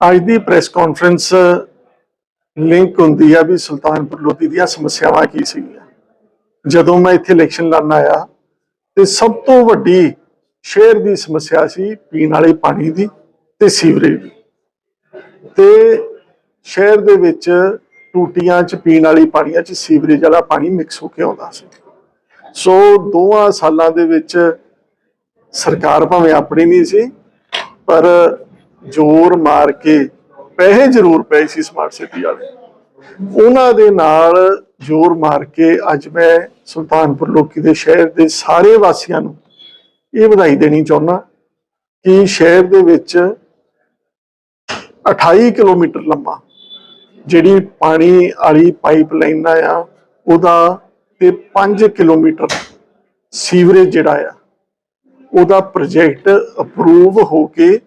ਅੱਜ ਦੀ press conference link ਹੁੰਦੀ ਆ ਵੀ ਸੁਲਤਾਨਪੁਰ ਲੋਧੀ ਦੀਆਂ ਸਮੱਸਿਆਵਾਂ ਕੀ ਸੀਗੀਆਂ। ਜਦੋਂ ਮੈਂ ਇੱਥੇ ਇਲੈਕਸ਼ਨ ਲੜਨ ਆਇਆ, ਤੇ ਸਭ ਤੋਂ ਵੱਡੀ ਸ਼ਹਿਰ ਦੀ ਸਮੱਸਿਆ ਸੀ ਪੀਣ ਵਾਲੇ ਪਾਣੀ ਦੀ ਤੇ ਸੀਵਰੇਜ ਦੀ। ਤੇ ਸ਼ਹਿਰ ਦੇ ਵਿੱਚ ਟੂਟੀਆਂ 'ਚ ਪੀਣ ਵਾਲੀ ਪਾਣੀਆਂ 'ਚ ਸੀਵਰੇਜ ਵਾਲਾ ਪਾਣੀ ਮਿਕਸ ਹੋ ਕੇ ਆਉਂਦਾ ਸੀ। ਸੋ ਦੋਆਂ ਸਾਲਾਂ ਦੇ ਵਿੱਚ ਸਰਕਾਰ ਭਾਵੇਂ ਆਪਣੀ ਨਹੀਂ ਸੀ, ਪਰ ਜ਼ੋਰ ਮਾਰ ਕੇ ਪੈਸੇ ਜ਼ਰੂਰ ਪਏ ਸੀ ਸਮਾਰਟ ਸਿਟੀ ਵਾਲੇ। ਉਹਨਾਂ ਦੇ ਨਾਲ ਜ਼ੋਰ ਮਾਰ ਕੇ ਅੱਜ ਮੈਂ ਸੁਲਤਾਨਪੁਰ ਲੋਕੀ ਦੇ ਸ਼ਹਿਰ ਦੇ ਸਾਰੇ ਵਾਸੀਆਂ ਨੂੰ ਇਹ ਵਧਾਈ ਦੇਣੀ ਚਾਹੁੰਦਾ ਕਿ ਸ਼ਹਿਰ ਦੇ ਵਿੱਚ 28 ਕਿਲੋਮੀਟਰ ਲੰਮਾ ਜਿਹੜੀ ਪਾਣੀ ਵਾਲੀ ਪਾਈਪਲਾਈਨ ਆ, ਉਹਦਾ ਤੇ 5 ਕਿਲੋਮੀਟਰ ਸੀਵਰੇਜ ਜਿਹੜਾ ਆ, ਉਹਦਾ ਪ੍ਰੋਜੈਕਟ ਅਪਰੂਵ ਹੋ ਕੇ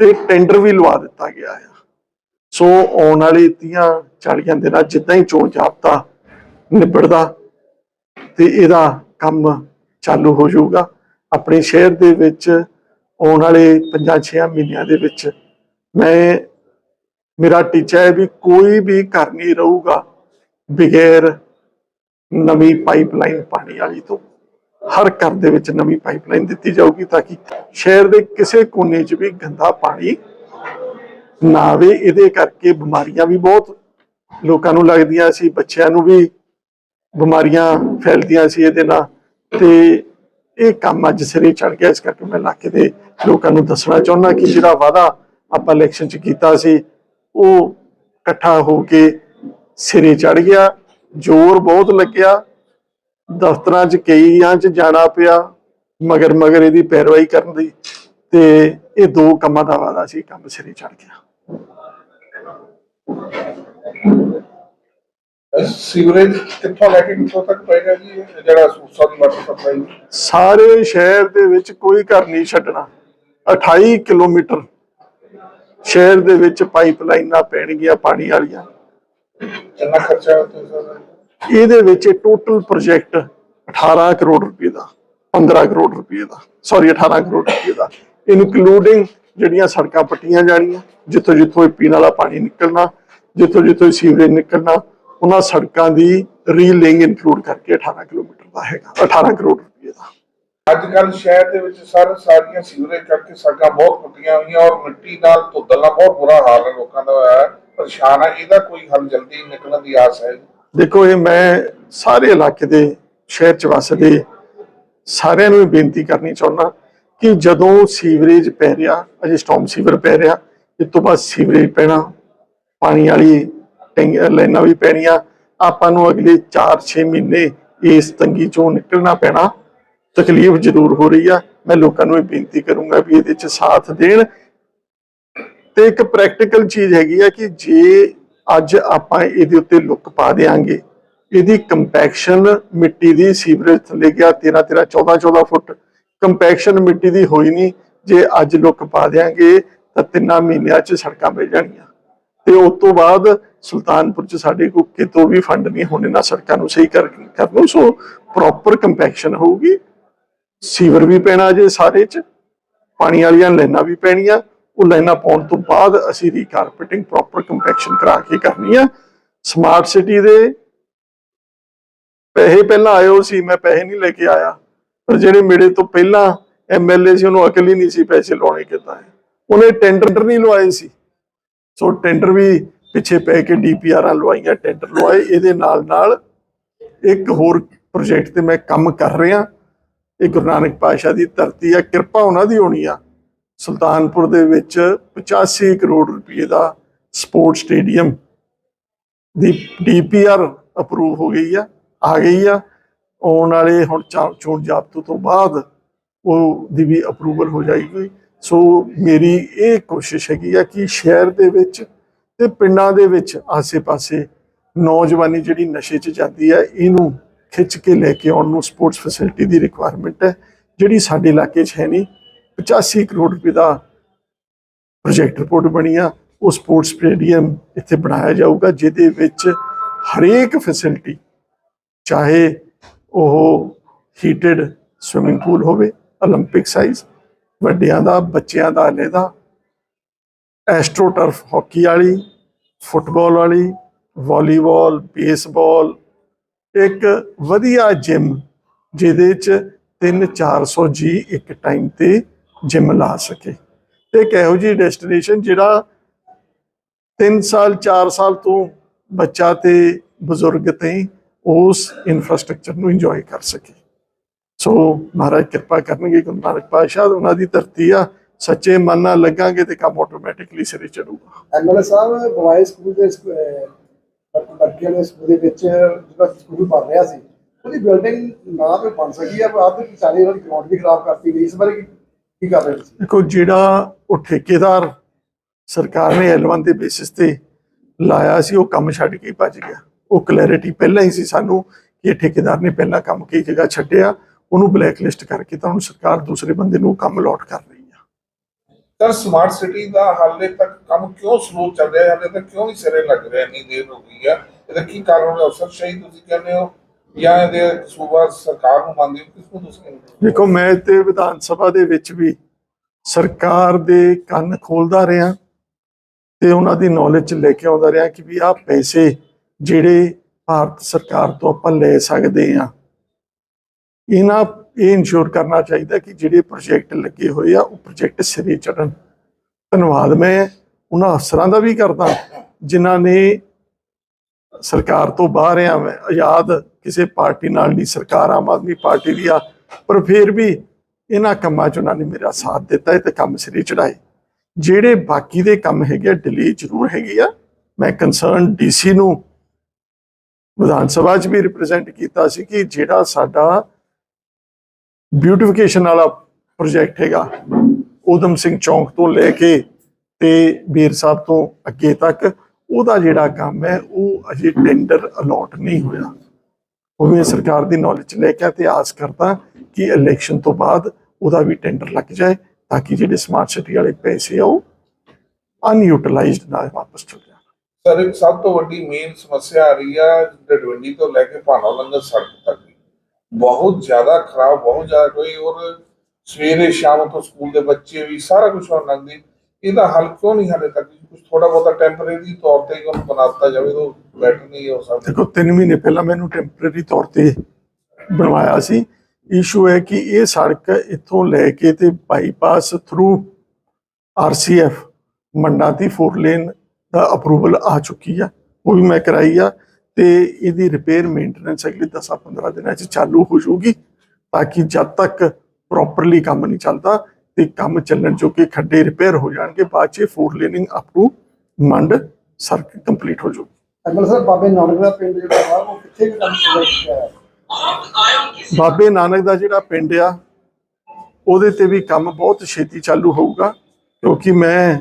ਤੇ ਟੈਂਡਰ ਵੀ ਲਵਾ ਦਿੱਤਾ ਗਿਆ ਹੈ ਸੋ ਆਉਣ ਵਾਲੇ 30 40 ਦਿਨਾਂ ਜਿੱਦਾਂ ਹੀ ਚੋਣ ਜਾਬਤਾ ਨਿਬੜਦਾ ਤੇ ਇਹਦਾ ਕੰਮ ਚਾਲੂ ਹੋ ਜਾਊਗਾ। ਆਪਣੇ ਸ਼ਹਿਰ ਦੇ ਵਿੱਚ ਆਉਣ ਵਾਲੇ 5-6 ਮਹੀਨਿਆਂ ਦੇ ਵਿੱਚ ਮੈਂ, ਮੇਰਾ ਟੀਚਾ ਹੈ ਵੀ ਕੋਈ ਵੀ ਘਰ ਨਹੀਂ ਰਹੂਗਾ ਬਗੈਰ ਨਵੀਂ ਪਾਈਪਲਾਈਨ ਪਾਣੀ ਵਾਲੀ ਤੋਂ। ਹਰ ਘਰ ਦੇ ਵਿੱਚ ਨਵੀਂ ਪਾਈਪਲਾਈਨ ਦਿੱਤੀ ਜਾਊਗੀ ਤਾਂ ਕਿ ਸ਼ਹਿਰ ਦੇ ਕਿਸੇ ਕੋਨੇ 'ਚ ਵੀ ਗੰਦਾ ਪਾਣੀ ਨਾ ਆਵੇ। ਇਹਦੇ ਕਰਕੇ ਬਿਮਾਰੀਆਂ ਵੀ ਬਹੁਤ ਲੋਕਾਂ ਨੂੰ ਲੱਗਦੀਆਂ ਸੀ, ਬੱਚਿਆਂ ਨੂੰ ਵੀ ਬਿਮਾਰੀਆਂ ਫੈਲਦੀਆਂ ਸੀ ਇਹਦੇ ਨਾਲ। ਤੇ ਇਹ ਕੰਮ ਅੱਜ ਸਿਰੇ ਚੜ ਗਿਆ। ਇਸ ਕਰਕੇ ਮੈਂ ਇਲਾਕੇ ਦੇ ਲੋਕਾਂ ਨੂੰ ਦੱਸਣਾ ਚਾਹੁੰਦਾ ਕਿ ਜਿਹੜਾ ਵਾਅਦਾ ਆਪਾਂ ਇਲੈਕਸ਼ਨ 'ਚ ਕੀਤਾ ਸੀ, ਉਹ ਇਕੱਠਾ ਹੋ ਕੇ ਸਿਰੇ ਚੜ ਗਿਆ। ਜ਼ੋਰ ਬਹੁਤ ਲੱਗਿਆ। ਦਫ਼ਤਰਾਂ 'ਚ ਕਈਆਂ 'ਚ ਜਾਣਾ ਪਿਆ ਮਗਰ ਮਗਰ ਇਹਦੀ ਪੈਰਵਾਈ ਕਰਨ ਦੀ ਤੇ ਇਹ ਦੋ ਕੰਮਾਂ ਦਾ ਵਾਦਾ ਸੀ ਕੰਮ ਸਿਰੇ ਚੜ ਗਿਆ। ਸੀਵਰੇਜ ਕਿੱਥੋਂ ਲੈ ਕੇ ਕਿੱਥੋਂ ਤੱਕ ਪਏਗਾ ਜੀ? ਇਹ ਜਿਹੜਾ ਸੂਸਾ ਦੀ ਵਾਟਰ ਸਪਲਾਈ ਸਾਰੇ ਸ਼ਹਿਰ ਦੇ ਵਿੱਚ ਕੋਈ ਘਰ ਨਹੀਂ ਛੱਡਣਾ। 28 ਕਿਲੋਮੀਟਰ ਸ਼ਹਿਰ ਦੇ ਵਿੱਚ ਪਾਈਪਲਾਈਨਾਂ ਪੈਣਗੀਆਂ ਪਾਣੀ ਵਾਲੀਆਂ। ਕਿੰਨਾ ਖਰਚਾ ਸਰ? ਇਹਦੇ ਵਿੱਚ ਟੋਟਲ ਪ੍ਰੋਜੈਕਟ 18 ਕਰੋੜ ਰੁਪਏ ਦਾ 15 ਕਰੋੜ ਰੁਪਏ ਦਾ ਸੌਰੀ 18 ਕਰੋੜ ਰੁਪਏ ਦਾ। ਇਨਕਲੂਡਿੰਗ ਜਿਹੜੀਆਂ ਸੜਕਾਂ ਪੱਟੀਆਂ ਜਾਣੀਆਂ, ਜਿੱਥੋਂ ਜਿੱਥੋਂ ਇਹ ਪੀਣ ਵਾਲਾ ਪਾਣੀ ਨਿਕਲਣਾ, ਜਿੱਥੋਂ ਜਿੱਥੋਂ ਸੀਵਰੇਜ ਨਿਕਲਣਾ, ਉਹਨਾਂ ਸੜਕਾਂ ਦੀ ਰੀਲਿੰਗ ਇਨਕਲੂਡ ਕਰਕੇ 18 ਕਿਲੋਮੀਟਰ ਦਾ ਹੈਗਾ 18 ਕਰੋੜ ਰੁਪਏ ਦਾ। ਅੱਜ ਕੱਲ ਸ਼ਹਿਰ ਦੇ ਵਿੱਚ ਸਰ, ਸਾਰੀਆਂ ਸੀਵਰੇਜ ਕਰਕੇ ਸੜਕਾਂ ਬਹੁਤ ਟੁੱਟੀਆਂ ਹੋਈਆਂ ਔਰ ਮਿੱਟੀ ਨਾਲ ਧੁੱਦਲ ਨਾਲ ਬਹੁਤ ਬੁਰਾ ਹਾਲ ਹੈ, ਲੋਕਾਂ ਦਾ ਹੋਇਆ ਪਰੇਸ਼ਾਨ ਹੈ, ਇਹਦਾ ਕੋਈ ਹੱਲ ਜਲਦੀ ਨਿਕਲਣ ਦੀ ਆਸ ਹੈ ਦੇਖੋ ਇਹ ਮੈਂ ਸਾਰੇ ਇਲਾਕੇ ਦੇ ਸ਼ਹਿਰ ਚ ਵਸਦੇ ਸਾਰਿਆਂ ਨੂੰ ਇਹ ਬੇਨਤੀ ਕਰਨੀ ਚਾਹੁੰਦਾ ਕਿ ਜਦੋਂ ਸੀਵਰੇਜ ਪੈ ਰਿਹਾ, ਅਜੇ ਸਟਾਰਮ ਸੀਵਰ ਪੈ ਰਿਹਾ, ਇਸ ਤੋਂ ਬਾਅਦ ਸੀਵਰੇਜ ਪੈਣਾ, ਪਾਣੀ ਵਾਲੀ ਟੈਂਕ, ਲਾਈਨਾਂ ਵੀ ਪੈਣੀਆਂ, ਆਪਾਂ ਨੂੰ ਅਗਲੇ 4-6 ਮਹੀਨੇ ਇਸ ਤੰਗੀ ਚੋਂ ਨਿਕਲਣਾ ਪੈਣਾ, ਤਕਲੀਫ ਜ਼ਰੂਰ ਹੋ ਰਹੀ ਆ। ਮੈਂ ਲੋਕਾਂ ਨੂੰ ਇਹ ਬੇਨਤੀ ਕਰੂੰਗਾ ਵੀ ਇਹਦੇ ਚ ਸਾਥ ਦੇਣ। ਤੇ ਇੱਕ ਪ੍ਰੈਕਟੀਕਲ ਚੀਜ਼ ਹੈਗੀ ਆ ਕਿ ਜੇ ਅੱਜ ਆਪਾਂ ਇਹਦੇ ਉੱਤੇ ਲੁੱਕ ਪਾ ਦੇਾਂਗੇ ਇਹਦੀ ਕੰਪੈਕਸ਼ਨ ਮਿੱਟੀ ਦੀ ਸੀਵਰੇਜ ਥੱਲੇ ਗਿਆ 13 13 14 14 ਫੁੱਟ। ਕੰਪੈਕਸ਼ਨ ਮਿੱਟੀ ਦੀ ਹੋਈ ਨਹੀਂ। ਜੇ ਅੱਜ ਲੁੱਕ ਪਾ ਦੇਾਂਗੇ ਤਾਂ ਤਿੰਨਾਂ ਮਹੀਨਿਆਂ 'ਚ ਸੜਕਾਂ ਪੈ ਜਾਣਗੀਆਂ। ਤੇ ਉਸ ਤੋਂ ਬਾਅਦ ਸੁਲਤਾਨਪੁਰ 'ਚ ਸਾਡੇ ਕੋਲ ਕਿਤੋਂ ਵੀ ਫੰਡ ਨਹੀਂ, ਹੋਣੇ ਨਾ ਸੜਕਾਂ ਨੂੰ ਸਹੀ ਕਰ ਕਰਨ ਸੋ ਪ੍ਰੋਪਰ ਕੰਪੈਕਸ਼ਨ ਹੋਊਗੀ। ਸੀਵਰ ਵੀ ਪੈਣਾ ਜੇ ਸਾਰੇ 'ਚ, ਪਾਣੀ ਵਾਲੀਆਂ ਲਾਈਨਾਂ ਵੀ ਪੈਣੀਆਂ। ਉਹ ਲਾਈਨਾਂ ਪਾਉਣ ਤੋਂ ਬਾਅਦ ਅਸੀਂ ਰੀਕਾਰਪੇਟਿੰਗ ਪ੍ਰੋਪਰ ਕੰਪੈਕਸ਼ਨ ਕਰਾ ਕੇ ਕਰਨੀ ਆ। ਸਮਾਰਟ ਸਿਟੀ ਦੇ ਪੈਸੇ ਪਹਿਲਾਂ ਆਇਓ ਸੀ, ਮੈਂ ਪੈਸੇ ਨਹੀਂ ਲੈ ਕੇ ਆਇਆ। ਪਰ ਜਿਹੜੇ ਮੇਰੇ ਤੋਂ ਪਹਿਲਾਂ ਐਮਐਲਏ ਸੀ, ਉਹਨੂੰ ਅਕਲ ਹੀ ਨਹੀਂ ਸੀ ਪੈਸੇ ਲਾਉਣੇ ਕਿੱਦਾਂ ਉਹਨੇ ਟੈਂਡਰ ਨਹੀਂ ਲਵਾਏ ਸੀ। ਸੋ ਟੈਂਡਰ ਵੀ ਪਿੱਛੇ ਪੈ ਕੇ ਡੀਪੀਆਰਾਂ ਲਵਾਈਆਂ ਟੈਂਡਰ ਲਵਾਏ। ਇਹਦੇ ਨਾਲ ਨਾਲ ਇੱਕ ਹੋਰ ਪ੍ਰੋਜੈਕਟ ਤੇ ਮੈਂ ਕੰਮ ਕਰ ਰਿਹਾ। ਇਹ ਗੁਰੂ ਨਾਨਕ ਪਾਤਸ਼ਾਹ ਦੀ ਧਰਤੀ ਆ, ਕਿਰਪਾ ਉਹਨਾਂ ਦੀ ਹੋਣੀ ਆ। ਸੁਲਤਾਨਪੁਰ ਦੇ ਵਿੱਚ 85 ਕਰੋੜ ਰੁਪਏ ਦਾ ਸਪੋਰਟ ਸਟੇਡੀਅਮ ਦੀ ਡੀਪੀਆਰ ਅਪਰੂਵ ਹੋ ਗਈ ਆ ਆ ਗਈ ਆ। ਆਉਣ ਵਾਲੇ ਹੁਣ ਚਾ- ਚੋਣ ਜਾਬਤੇ ਤੋਂ ਬਾਅਦ ਉਹ ਦੀ ਵੀ ਅਪਰੂਵਲ ਹੋ ਜਾਏਗੀ। ਸੋ ਮੇਰੀ ਇਹ ਕੋਸ਼ਿਸ਼ ਹੈਗੀ ਆ ਕਿ ਸ਼ਹਿਰ ਦੇ ਵਿੱਚ ਤੇ ਪਿੰਡਾਂ ਦੇ ਵਿੱਚ ਆਸੇ-ਪਾਸੇ ਨੌਜਵਾਨੀ ਜਿਹੜੀ ਨਸ਼ੇ 'ਚ ਜਾਂਦੀ ਹੈ ਇਹਨੂੰ ਖਿੱਚ ਕੇ ਲੈ ਕੇ ਆਉਣ ਨੂੰ ਸਪੋਰਟਸ ਫੈਸਿਲਿਟੀ ਦੀ ਰਿਕੁਆਇਰਮੈਂਟ ਹੈ, ਜਿਹੜੀ ਸਾਡੇ ਇਲਾਕੇ 'ਚ ਹੈ ਨਹੀਂ। 85 ਕਰੋੜ ਰੁਪਏ ਦਾ ਪ੍ਰੋਜੈਕਟ ਰਿਪੋਰਟ ਬਣੀ ਆ ਉਹ ਸਪੋਰਟਸ ਸਟੇਡੀਅਮ ਇੱਥੇ ਬਣਾਇਆ ਜਾਊਗਾ ਜਿਹਦੇ ਵਿੱਚ ਹਰੇਕ ਫੈਸਿਲਿਟੀ ਚਾਹੇ ਉਹ ਹੀਟਡ ਸਵਿਮਿੰਗ ਪੂਲ ਹੋਵੇ 올림픽 ਸਾਈਜ਼ ਵੱਡਿਆਂ ਦਾ ਬੱਚਿਆਂ ਦਾ ਅਲੱਗਾ ਐਸਟ੍ਰੋਟਰਫ ਹਾਕੀ ਵਾਲੀ ਫੁੱਟਬਾਲ ਵਾਲੀ ਵਾਲੀਬਾਲ ਬੇਸਬਾਲ ਇੱਕ ਵਧੀਆ ਜਿਮ ਜਿਹਦੇ ਚ 3-400 ਜੀ ਇੱਕ ਟਾਈਮ ਤੇ ਜਿਮ ਲਾ ਸਕੇ। ਤੇ ਇੱਕ ਇਹੋ ਜਿਹੀ ਡੈਸਟੀਨੇਸ਼ਨ ਜਿਹੜਾ 3 ਸਾਲ 4 ਸਾਲ ਤੋਂ ਬੱਚਾ ਤੇ ਬਜ਼ੁਰਗ ਤੇ ਉਸ ਇਨਫਰਾਸਟ੍ਰਕਚਰ ਨੂੰ ਇੰਜੋਏ ਕਰ ਸਕੇ। ਸੋ ਮਹਾਰਾਜ ਕਿਰਪਾ ਕਰਨਗੇ, ਗੁਰੂ ਨਾਨਕ ਪਾਤਸ਼ਾਹ, ਉਹਨਾਂ ਦੀ ਧਰਤੀ ਆ, ਸੱਚੇ ਮਨ ਨਾਲ ਲੱਗਾਂਗੇ ਤੇ ਕੰਮ ਆਟੋਮੈਟਿਕਲੀ ਸਿਰੇ ਚੜੂਗਾ। ਐਮਐਲਏ ਸਾਹਿਬ ਬਵਾਈ ਸਕੂਲ ਦੇ ਬੱਚਿਆਂ ਦੇ ਸਕੂਲ ਦੇ ਵਿੱਚ, ਜਿਹੜਾ ਸਕੂਲ ਬਣ ਰਿਹਾ ਸੀ, ਉਹਦੀ ਬਿਲਡਿੰਗ ਨਾ ਤੇ ਬਣ ਸਕੀ ਆ ਆਪ ਦੇ ਚਾਰੇ ਵਾਲੀ ਗਰਾਊਂਡ ਵੀ ਖਰਾਬ ਕਰਤੀ ਗਈ ਇਸ ਬਾਰੇ ਕੀ ਕਰ ਰਹੇ ਤੁਸੀਂ? ਦੇਖੋ ਜਿਹੜਾ ਉਹ ਠੇਕੇਦਾਰ ਸਰਕਾਰ ਨੇ ਐਲਵਨ ਦੇ ਬੇਸਿਸ ਤੇ ਲਾਇਆ ਸੀ ਉਹ ਕੰਮ ਛੱਡ ਕੇ ਹੀ ਭੱਜ ਗਿਆ। ਉਹ ਕਲੈਰਿਟੀ ਪਹਿਲਾਂ ਹੀ ਸੀ ਸਾਨੂੰ ਕਿ ਇਹ ਠੇਕੇਦਾਰ ਨੇ ਪਹਿਲਾਂ ਕੰਮ ਕੀ ਜਗ੍ਹਾ ਛੱਡਿਆ ਉਹਨੂੰ ਬਲੈਕ ਲਿਸਟ ਕਰਕੇ ਤਾਂ ਹੁਣ ਸਰਕਾਰ ਦੂਸਰੇ ਬੰਦੇ ਨੂੰ ਕੰਮ ਅਲਾਟ ਕਰ ਰਹੀ ਆ। ਸਰ ਸਮਾਰਟ ਸਿਟੀ ਦਾ ਹਾਲੇ ਤੱਕ ਕੰਮ ਕਿਉਂ ਸਲੋ ਚੱਲ ਰਿਹਾ? ਹੈ ਹਾਲੇ ਤੱਕ ਕਿਉਂ ਨਹੀਂ ਸਿਰੇ ਲੱਗ ਰਿਹਾ? ਇੰਨੀ ਦੇਰ ਹੋ ਗਈ ਆ। ਇਹਦਾ ਕੀ ਕਾਰਨ ਹੈ ਅਫਸਰ ਸ਼ਹੀ ਤੁਸੀਂ ਕਹਿੰਦੇ ਹੋ? ਜਾਂ ਇਹਦੇ ਸੂਬਾ ਸਰਕਾਰ ਨੂੰ ਮੰਨਦੇ ਹੋ ਕਿਸ ਨੂੰ ਤੁਸੀਂ ਦੇਖੋ, ਮੈਂ ਤੇ ਵਿਧਾਨ ਸਭਾ ਦੇ ਵਿੱਚ ਵੀ ਸਰਕਾਰ ਦੇ ਕੰਨ ਖੋਲਦਾ ਰਿਹਾ ਤੇ ਉਹਨਾਂ ਦੀ ਨੌਲੇਜ ਚ ਲੈ ਕੇ ਆਉਂਦਾ ਰਿਹਾ ਕਿ ਵੀ ਆਹ ਪੈਸੇ ਜਿਹੜੇ ਭਾਰਤ ਸਰਕਾਰ ਤੋਂ ਆਪਾਂ ਲੈ ਸਕਦੇ ਆ ਇਹਨਾਂ, ਇਹ ਇਨਸ਼ੋਰ ਕਰਨਾ ਚਾਹੀਦਾ ਕਿ ਜਿਹੜੇ ਪ੍ਰੋਜੈਕਟ ਲੱਗੇ ਹੋਏ ਆ, ਉਹ ਪ੍ਰੋਜੈਕਟ ਸਿਰੇ ਚੜਨ ਧੰਨਵਾਦ ਮੈਂ ਉਹਨਾਂ ਅਫਸਰਾਂ ਦਾ ਵੀ ਕਰਦਾ, ਜਿਨ੍ਹਾਂ ਨੇ ਸਰਕਾਰ ਤੋਂ ਬਾਹਰ ਆ, ਮੈਂ ਆਜ਼ਾਦ ਕਿਸੇ ਪਾਰਟੀ ਨਾਲ ਨਹੀਂ, ਸਰਕਾਰ ਆਮ ਆਦਮੀ ਪਾਰਟੀ ਦੀ ਆ, ਪਰ ਫਿਰ ਵੀ ਇਹਨਾਂ ਕੰਮਾਂ 'ਚ ਉਹਨਾਂ ਨੇ ਮੇਰਾ ਸਾਥ ਦਿੱਤਾ ਹੈ ਤੇ ਕੰਮ ਸਿਰੇ ਚੜਾਏ ਜਿਹੜੇ ਬਾਕੀ ਦੇ ਕੰਮ ਹੈਗੇ ਆ ਡਿਲੇ ਜ਼ਰੂਰ ਹੈਗੀ ਆ। ਮੈਂ ਕੰਸਰਨ ਡੀਸੀ ਨੂੰ ਵਿਧਾਨ ਸਭਾ 'ਚ ਵੀ ਰਿਪਰੈਜ਼ੈਂਟ ਕੀਤਾ ਸੀ ਕਿ ਜਿਹੜਾ ਸਾਡਾ ਬਿਊਟੀਫਿਕੇਸ਼ਨ ਵਾਲਾ ਪ੍ਰੋਜੈਕਟ ਹੈਗਾ ਉਦਮ ਸਿੰਘ ਚੌਂਕ ਤੋਂ ਲੈ ਕੇ ਤੇ ਬੀਰ ਸਾਹਿਬ ਤੋਂ ਅੱਗੇ ਤੱਕ, ਉਹਦਾ ਜਿਹੜਾ ਕੰਮ ਹੈ, ਉਹ ਅਜੇ ਟੈਂਡਰ ਅਲੋਟ ਨਹੀਂ ਹੋਇਆ। ਉਹ ਵੀ ਸਰਕਾਰ ਦੀ ਨੌਲੇਜ ਚ ਲੈ ਕੇ ਤੇ ਆਸ ਕਰਦਾ ਕਿ ਇਲੈਕਸ਼ਨ ਤੋਂ ਬਾਅਦ ਉਹਦਾ ਵੀ ਟੈਂਡਰ ਲੱਗ ਜਾਏ ਤਾਂ ਕਿ ਜਿਹੜੇ ਸਮਾਰਟ ਸਿਟੀ ਵਾਲੇ ਪੈਸੇ ਆ ਉਹ ਅਨਯੂਟਿਲਾਈਜ਼ਡ ਨਾ ਵਾਪਸ ਚਲੇ ਜਾਣ ਸਰ, ਇੱਕ ਸਭ ਤੋਂ ਵੱਡੀ ਮੇਨ ਸਮੱਸਿਆ ਆ ਰਹੀ ਆ ਡਡਵੰਡੀ ਤੋਂ ਲੈ ਕੇ ਭਾਣਾ ਲੰਗਰ ਸੜਕ ਤੱਕ ਦੀ। ਬਹੁਤ ਜ਼ਿਆਦਾ ਖਰਾਬ, ਬਹੁਤ ਜ਼ਿਆਦਾ ਕੋਈ ਔਰ ਸਵੇਰੇ ਸ਼ਾਮ ਤੋਂ ਸਕੂਲ ਦੇ ਬੱਚੇ ਵੀ ਸਾਰਾ ਕੁਝ ਹੋਣ ਲੱਗਦੀ ਇਹਦਾ ਹੱਲ ਕਿਉਂ ਨਹੀਂ ਹਾਲੇ ਤੱਕ ਕੁਝ ਥੋੜਾ ਬਹੁਤਾ ਟੈਂਪਰੇਰੀ ਤੌਰ ਤੇ ਉਹਨੂੰ ਬਣਾ ਦਿੱਤਾ ਜਾਵੇ ਤਾਂ ਬੈਟਰ ਨਹੀਂ ਹੋ ਸਕਦਾ ਦੇਖੋ 3 ਮਹੀਨੇ ਪਹਿਲਾਂ ਮੈਨੂੰ ਟੈਂਪਰੇਰੀ ਤੌਰ ਤੇ ਬਣਵਾਇਆ ਸੀ। ਇਸ਼ੂ ਹੈ ਕਿ ਇਹ ਸੜਕ ਇੱਥੋਂ ਲੈ ਕੇ ਤੇ ਬਾਈਪਾਸ ਥਰੂ ਆਰਸੀਐਫ ਮੰਡਾ ਦੀ 4 ਲੇਨ ਦਾ ਅਪਰੂਵਲ ਆ ਚੁੱਕੀ ਆ, ਉਹ ਵੀ ਮੈਂ ਕਰਾਈ ਆ ਤੇ ਇਹਦੀ ਰਿਪੇਅਰ ਮੇਨਟੇਨੈਂਸ ਅਗਲੇ 10-15 ਦਿਨਾਂ 'ਚ ਚਾਲੂ ਹੋ ਜਾਊਗੀ, ਤਾਂ ਕਿ ਜਦ ਤੱਕ ਪ੍ਰੋਪਰਲੀ ਕੰਮ ਨਹੀਂ ਚੱਲਦਾ ਤੇ ਕੰਮ ਚੱਲਣ ਜੋਗੇ ਖੱਡੇ ਰਿਪੇਅਰ ਹੋ ਜਾਣਗੇ ਬਾਅਦ 'ਚ 4 ਲੇਨਿੰਗ ਅਪ ਟੂ ਮੰਡ ਸੜਕ ਕੰਪਲੀਟ ਹੋ ਜਾਊਗੀ। ਐਮਐਲਏ ਸਾਹਿਬ ਬਾਬੇ ਨਾਨਕ ਦਾ ਪਿੰਡ ਜਿਹੜਾ ਉਹ ਕਿੱਥੇ ਕੁ ਕੰਮ ਪ੍ਰੋਜੈਕਟ ਹੈ? ਬਾਬੇ ਨਾਨਕ ਦਾ ਜਿਹੜਾ ਪਿੰਡ ਆ ਉਹਦੇ ਤੇ ਵੀ ਕੰਮ ਬਹੁਤ ਛੇਤੀ ਚਾਲੂ ਹੋਊਗਾ ਕਿਉਂਕਿ ਮੈਂ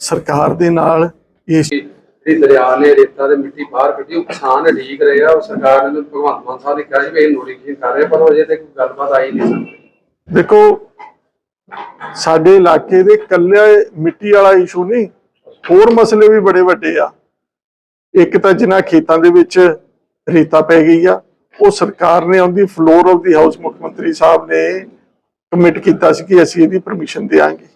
ਸਰਕਾਰ ਦੇ ਨਾਲ ਇਸ ਜਿਹੜੀ ਦਰਿਆ ਨੇ ਰੇਤਾ ਤੇ ਮਿੱਟੀ ਬਾਹਰ ਕੱਢੀ ਉਹ ਕਿਸਾਨ ਢੀਕ ਰਹੇ ਆ ਉਹ ਸਰਕਾਰ ਨੇ ਭਗਵੰਤ ਮਾਨ ਸਾਹਿਬ ਨੇ ਕਿਹਾ ਸੀ ਵੀ ਇਹ ਨੋਟੀਫਿਕੇਸ਼ਨ ਕਰ ਰਹੇ ਪਰ ਉਹ ਅਜੇ ਤੱਕ ਗੱਲਬਾਤ ਆਈ ਨਹੀਂ ਸਾਹਮਣੇ ਦੇਖੋ ਸਾਡੇ ਇਲਾਕੇ ਦੇ ਕੱਲੇ ਮਿੱਟੀ ਵਾਲਾ ਇਸ਼ੂ ਨਹੀਂ, ਹੋਰ ਮਸਲੇ ਵੀ ਬੜੇ ਵੱਡੇ ਆ। ਇੱਕ ਤਾਂ ਜਿਨ੍ਹਾਂ ਖੇਤਾਂ ਦੇ ਵਿੱਚ ਰੇਤਾ ਪੈ ਗਈ ਆ, ਉਹ ਸਰਕਾਰ ਨੇ ਆਉਂਦੀ ਫਲੋਰ ਆਫ ਦੀ ਹਾਊਸ ਮੁੱਖ ਮੰਤਰੀ ਸਾਹਿਬ ਨੇ ਕਮਿਟ ਕੀਤਾ ਸੀ ਕਿ ਅਸੀਂ ਇਹਦੀ ਪਰਮਿਸ਼ਨ ਦੇਵਾਂਗੇ।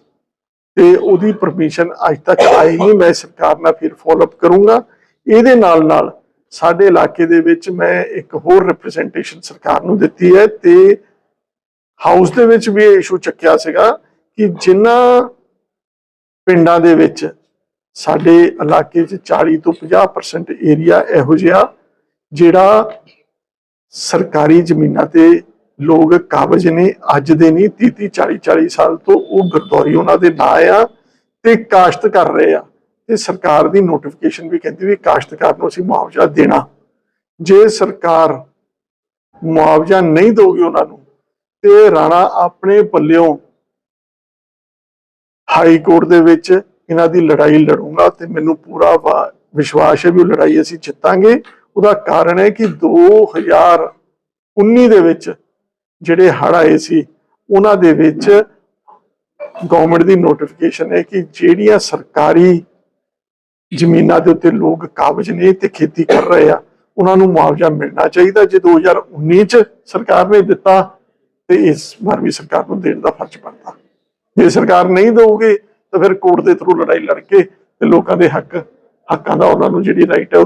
ਤੇ ਉਹਦੀ ਪਰਮਿਸ਼ਨ ਅੱਜ ਤੱਕ ਆਈ ਨਹੀਂ, ਮੈਂ ਸਰਕਾਰ ਨਾਲ ਫਿਰ ਫਾਲੋ ਅਪ ਕਰੂੰਗਾ। ਇਹਦੇ ਨਾਲ ਨਾਲ ਸਾਡੇ ਇਲਾਕੇ ਦੇ ਵਿੱਚ ਮੈਂ ਇੱਕ ਹੋਰ ਰਿਪਰੈਜ਼ੈਂਟੇਸ਼ਨ ਸਰਕਾਰ ਨੂੰ ਦਿੱਤੀ ਹੈ ਤੇ ਹਾਊਸ ਦੇ ਵਿੱਚ ਵੀ ਇਹ ਇਸ਼ੂ ਚੱਕਿਆ ਸੀਗਾ ਕਿ ਜਿਨ੍ਹਾਂ ਪਿੰਡਾਂ ਦੇ ਵਿੱਚ ਸਾਡੇ ਇਲਾਕੇ 'ਚ 40 ਤੋਂ 50% ਏਰੀਆ ਇਹੋ ਜਿਹਾ ਜਿਹੜਾ ਸਰਕਾਰੀ ਜ਼ਮੀਨਾਂ ਤੇ ਲੋਕ ਕਾਬਜ ਨੇ, ਅੱਜ ਦੇ ਨਹੀਂ 30 30 40 40 ਸਾਲ ਤੋਂ ਉਹ ਗਰਦੌਰੀ ਉਹਨਾਂ ਦੇ ਨਾਂ ਆ ਤੇ ਕਾਸ਼ਤ ਕਰ ਰਹੇ ਆ। ਤੇ ਸਰਕਾਰ ਦੀ ਨੋਟੀਫਿਕੇਸ਼ਨ ਵੀ ਕਹਿੰਦੀ ਵੀ ਕਾਸ਼ਤਕਾਰ ਨੂੰ ਅਸੀਂ ਮੁਆਵਜ਼ਾ ਦੇਣਾ। ਜੇ ਸਰਕਾਰ ਮੁਆਵਜ਼ਾ ਨਹੀਂ ਦੋਗੀ ਉਹਨਾਂ ਨੂੰ, ਤੇ ਰਾਣਾ ਆਪਣੇ ਪੱਲਿਓਂ ਹਾਈ ਕੋਰਟ ਦੇ ਵਿੱਚ ਇਹਨਾਂ ਦੀ ਲੜਾਈ ਲੜੂੰਗਾ ਤੇ ਮੈਨੂੰ ਪੂਰਾ ਵਾ- ਵਿਸ਼ਵਾਸ ਹੈ ਵੀ ਉਹ ਲੜਾਈ ਅਸੀਂ ਜਿੱਤਾਂਗੇ। ਉਹਦਾ ਕਾਰਨ ਹੈ ਕਿ 2019 ਦੇ ਵਿੱਚ ਜਿਹੜੇ ਹੜ੍ਹ ਆਏ ਸੀ, ਉਹਨਾਂ ਦੇ ਵਿੱਚ ਗਵਰਨਮੈਂਟ ਦੀ ਨੋਟੀਫਿਕੇਸ਼ਨ ਹੈ ਕਿ ਜਿਹੜੀਆਂ ਸਰਕਾਰੀ ਜ਼ਮੀਨਾਂ ਦੇ ਉੱਤੇ ਲੋਕ ਕਾਬਜ ਨੇ ਤੇ ਖੇਤੀ ਕਰ ਰਹੇ ਆ, ਉਹਨਾਂ ਨੂੰ ਮੁਆਵਜ਼ਾ ਮਿਲਣਾ ਚਾਹੀਦਾ। ਜੇ 2019 ਚ ਸਰਕਾਰ ਨੇ ਦਿੱਤਾ ਤੇ ਇਸ ਵਾਰ ਵੀ ਸਰਕਾਰ ਨੂੰ ਦੇਣ ਦਾ ਫਰਜ਼ ਬਣਦਾ। ਜੇ ਸਰਕਾਰ ਨਹੀਂ ਦੇਊਗੀ, ਤਾਂ ਫਿਰ ਕੋਰਟ ਦੇ ਥਰੂ ਲੜਾਈ ਲੜ ਕੇ ਤੇ ਲੋਕਾਂ ਦੇ ਹੱਕ, ਹੱਕਾਂ ਦਾ ਉਹਨਾਂ ਨੂੰ ਜਿਹੜੀ ਰਾਈਟ ਹੈ ਉਹ